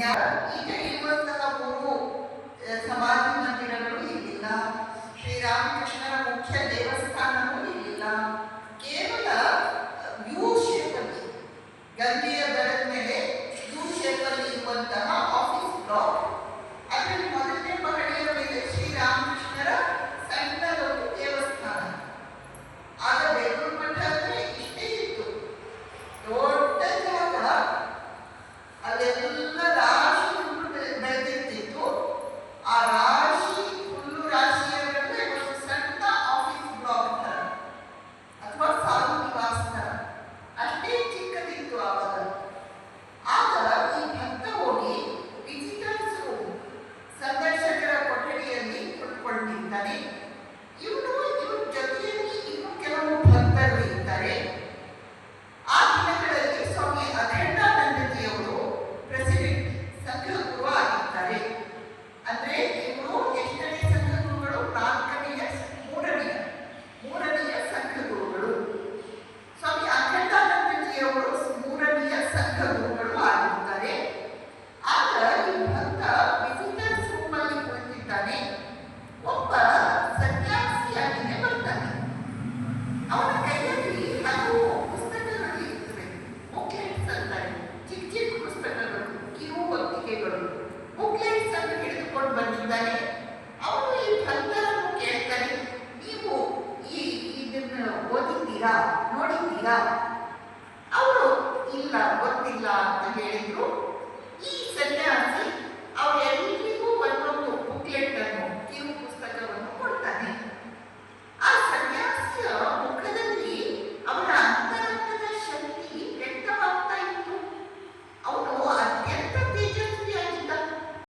ಜ್ಞಾನ ಈಗ ಇರುವಂತಹ ಮೂರು ಸಮಾಧಿ ತೆಗೆದುಕೊಂಡು ಬಂದಿದ್ದಾರೆ ಅವರು ಈ ಗ್ರಂಥವನ್ನು ಕೇಳ್ತಾರೆ ನೀವು ಈ ಇದನ್ನು ಓದಿದ್ದೀರಾ? ನೋಡಿದ್ದೀರಾ? ಅವರು ಇಲ್ಲ